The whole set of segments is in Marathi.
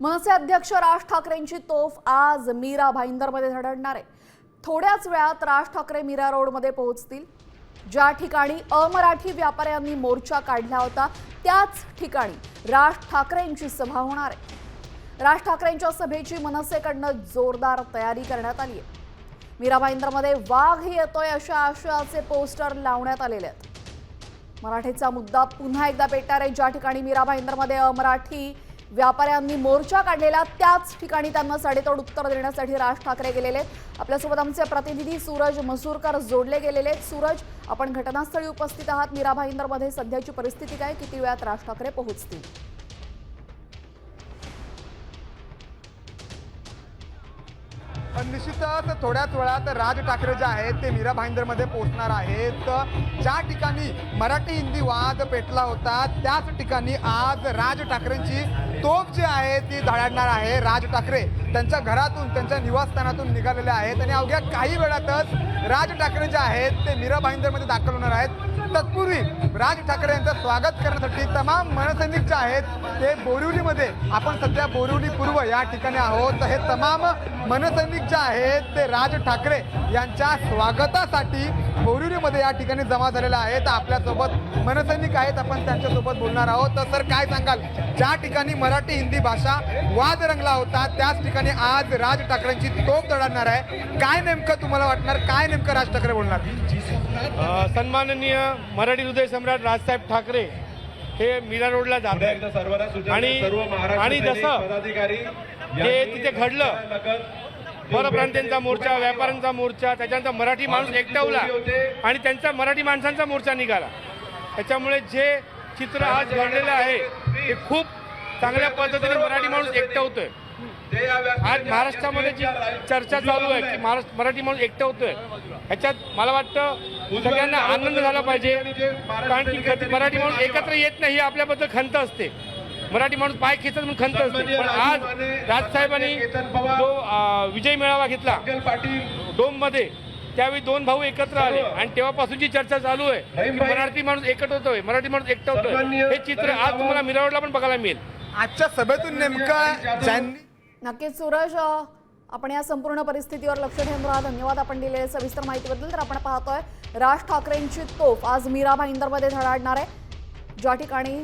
मनसे अध्यक्ष राज ठाकरेंची तोफ आज मीरा भाईंदरमध्ये धडकणार आहे. थोड्याच वेळात राज ठाकरे मीरा रोडमध्ये पोहोचतील. ज्या ठिकाणी अमराठी व्यापाऱ्यांनी मोर्चा काढला होता त्याच ठिकाणी राज ठाकरेंची सभा होणार आहे. राज ठाकरेंच्या सभेची मनसेकडनं जोरदार तयारी करण्यात आली आहे. मीरा भाईंदरमध्ये वाघ येतोय अशा आशयाचे पोस्टर लावण्यात आलेले आहेत. मराठीचा मुद्दा पुन्हा एकदा पेटणार आहे. ज्या ठिकाणी मीरा भाईंदरमध्ये अमराठी व्यापाऱ्यांनी मोर्चा काढलेला त्याच ठिकाणी त्यांना साडेतोड उत्तर देण्यासाठी राज ठाकरे गेलेले. आपल्यासोबत आमचे प्रतिनिधी सूरज मसूरकर जोडले गेलेले आहेत. सूरज आपण घटनास्थळी उपस्थित आहात. मीरा भाईंदरमध्ये सध्याची परिस्थिती काय? किती वेळात राज ठाकरे पोहोचतील? निश्चितच थोड्याच वेळात राज ठाकरे जे आहेत ते मीरा भाईंदरमध्ये पोहोचणार आहेत. ज्या ठिकाणी मराठी हिंदी वाद पेटला होता त्याच ठिकाणी आज राज ठाकरेंची तोफ जी आहे ती धडाडणार आहे. राज ठाकरे त्यांच्या घरातून त्यांच्या निवासस्थानातून निघालेले आहेत आणि अवघ्या काही वेळातच राज ठाकरे जे आहेत ते मीरा भाईंदरमध्ये दाखल होणार आहेत. तत्पूर्वी राज ठाकरे यांचं स्वागत करण्यासाठी तमाम मनसैनिक जे आहेत ते बोरिवलीमध्ये आपण सध्या बोरिवली पूर्व या ठिकाणी आहोत. हे तमाम मनसैनिक जे आहेत ते राज ठाकरे यांच्या स्वागतासाठी बोरिवलीमध्ये या ठिकाणी जमा झालेले आहेत. आपल्यासोबत मनसैनिक आहेत आपण त्यांच्यासोबत बोलणार आहोत. तर सर काय सांगाल? ज्या ठिकाणी मराठी हिंदी भाषा वाद रंगला होता त्याच ठिकाणी आज राज ठाकरेंची तोफ दडणार आहे. काय नेमकं तुम्हाला वाटणार? काय नेमकं राज ठाकरे बोलणार? सन्माननीय मराठी हृदय सम्राट राजसाहेब ठाकरे हे मीरा रोडला जात आहेत. आणि- आणि जसं यांनी तिथे घडलं, नकद परप्रांतीयांचा मोर्चा व्यापाऱ्यांचा मोर्चा त्याच्यानंतर मराठी माणूस एकटवला आणि त्यांचा मराठी माणसांचा मोर्चा निघाला. त्याच्यामुळे जे चित्र आज घडलेलं आहे ते खूप चांगल्या पद्धतीने मराठी माणूस एकटवतोय आज महाराष्ट्रामध्ये जी चर्चा चालू आहे की महाराष्ट्र मराठी माणूस एकटवतोय ह्याच्यात मला वाटतं सगळ्यांना आनंद झाला पाहिजे. कारण की मराठी माणूस एकत्र येत नाही ही आपल्याबद्दल खंत असते. मराठी माणूस पाय खेचत म्हणून खंत असते. पण आज राजसाहेबांनी जो विजय मेळावा घेतला अंकल पाटील डोममध्ये त्यावेळी दोन भाऊ एकत्र आले. आणि तेव्हापासूनची चर्चा चालू आहे की मराठी माणूस एकट होतोय मराठी माणूस एकटवतोय हे चित्र आज तुम्हाला मिरावडला पण बघायला मिळेल. आजच्या सभेतून नेमकं नक्कीच सूरज आपण या संपूर्ण परिस्थितीवर लक्ष ठेवून राहा. धन्यवाद आपण दिलेल्या सविस्तर माहितीबद्दल. तर आपण पाहतोय राज ठाकरेंची तोफ आज मीरा भाईंदरमध्ये धडाडणार आहे. ज्या ठिकाणी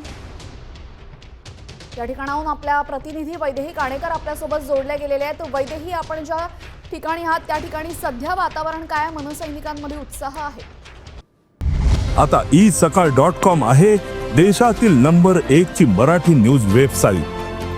या ठिकाणाहून आपल्या प्रतिनिधी वैदेही काणेकर आपल्यासोबत जोडले गेलेले आहेत. वैदेही आपण ज्या ठिकाणी आहात त्या ठिकाणी सध्या वातावरण काय आहे? मनसैनिकांमध्ये उत्साह आहे. आता ई सकाळ डॉट कॉम आहे. देशातील नंबर एक ची मराठी न्यूज वेबसाईट